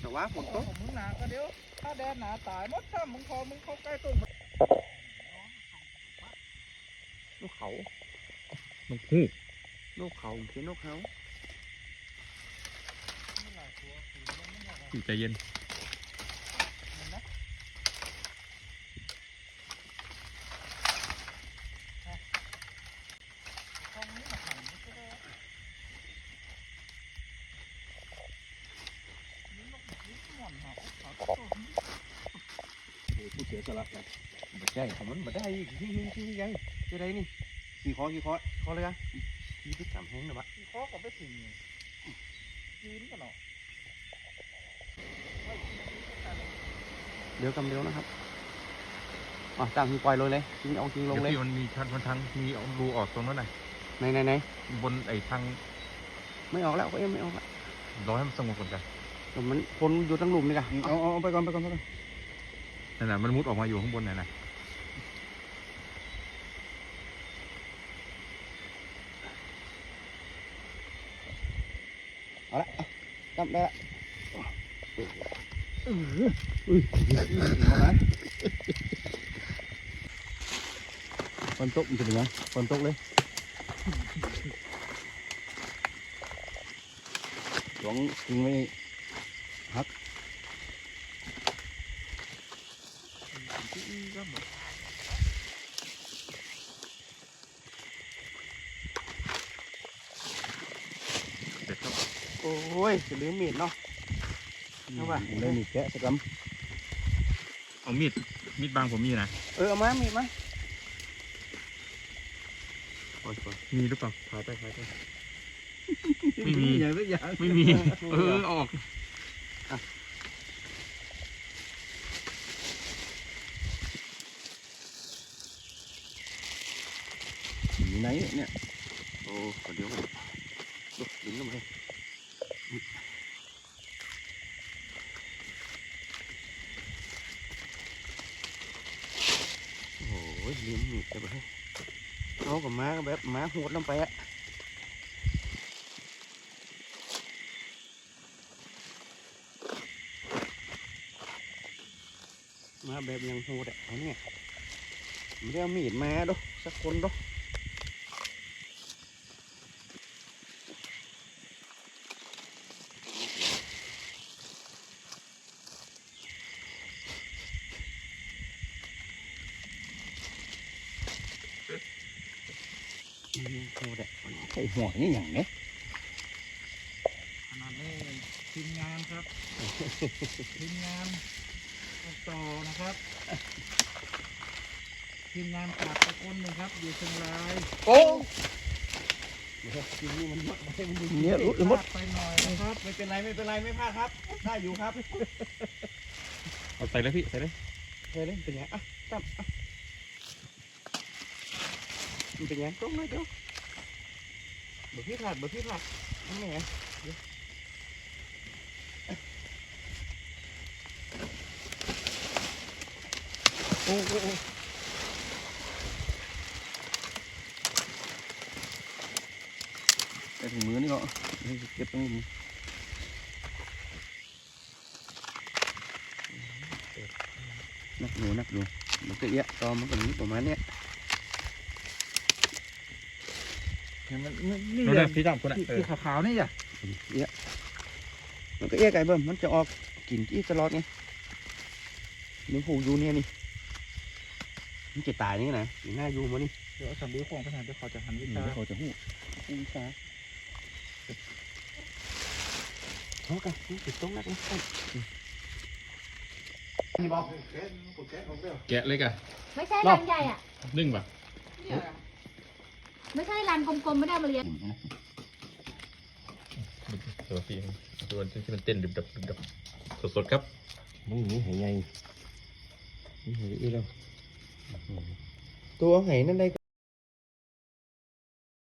แต่ว่าฝนตกมึงหนาก็เดี๋ยวถ้าแดดหนาตายมดถ้ามึงพอมึงเข้าใกล้ต้นลูกเขาลูกคู่ลูกเขาคือนกเขาใจเย็น สียสละกันไม่ใช่ของมันมาได้ที่ที่ที่ยังจะได้นี่กี่คอกี่คอคอเลยกันยี่สิบสามแห้งนะบะข้อกับไปสิ่งยืนกันเนาะเดี๋ยวกำเดียวนะครับอ๋อตั้งที่ปล่อยเลยเลยจริงเอาจริงลงเดี๋ยวเลยพี่มันมีทางทางมีเอารูออกตรงนั้นน่ะไหนไหนไหนบนไอ้ทางไม่ออกแล้วก็ยังไม่ออกละรอให้มันสงบก่อนกันแต่มันคนอยู่ทั้งหลุมนี่กันเอาเอาไปก่อนไปก่อนไปก่อน นั่นน่ะมันมุดออกมาอยู่ข้างบนน่ะนะเอาละจำได้ละฝนตกมันจะเป็นยังฝนตกเลยหลวงทิ้งไว้ฮัก โอ้ยจะลืมมีดเนาะ เอาป่ะ เลยมีดแกะสักคเอามีดมีดบางผมมีนะำเออเอามามีดมาโอ้ยมีหรือเปล่าถ่ายไปถ่ายไปไม่ไม่มีมี อย่างสักอย่างไม่มี เออเอาออกอยู่ไหน เนี่ย โอ้เดี๋ยวก่อนดูดึงเข้ามาโอ้โหลืมมีดไปเลยเอากับม้าก็แบบม้าหดลงไปอะมาแบบยังโหดอะเอาเนี่ยไม่ได้เอามีดมาดูสักคนดู อืมโหดอะใส่หัวนี่อย่างเนี้ยขนาดนี้ทีมงานครับทีมงานต่อนะครับทีมงานขาดไปคนหนึ่งครับอยู่เชียงรายโอ้ทีนี้มันมัดไปมันเนี่ยรุดเลยมดพลาดไปหน่อยนะครับไม่เป็นไรไม่เป็นไรไม่พลาดครับได้อยู่ครับเอาใส่เลยพี่ใส่เลยเฮ้ยเป็นไงอะตั้มอะ มันเป็นไงตรงเลยเดี๋ยวเบอร์พี่พลาดเบอร์พี่พลาดทำไงอะเดี๋ยวโอ้โอ้โอ้ใส่ถุง มือนี่ก็เก็บตรงนี้นักหนูนักหนูมันก็เอะตอมันก็มีประมาณเนี้ยมันนี่เราได้พี่ตั้มคนน่ะที่เออที่ขาวๆนี่อะเอะมันก็เอะไก่เบิ่มมันจะออกกลิ่นที่ตลอดไงนี่ผูอยู่เนี่ยนี่มันจะตายนี่นะอยู่หน้าอยู่มานี่เดี๋ยวเอาสำลีของไปหาเดี๋ยวเขาจะหันวิเดี๋ชายวเขาจะหูหูวิชาเขากันนี่ติดตรงนั้นเลยนี่บอกแกะเลยกะไม่ใช่รันใหญ่อะนึ่งป่ะ ไม่ใช่รันกลมๆไม่ได้เอามาเลี้ยงตัวพี่ตัวที่มันเต้นดึบดับดึบดับสดๆครับมึงนี่เหยไงนี่เหยอีแล้วตัวเหยนั่นได้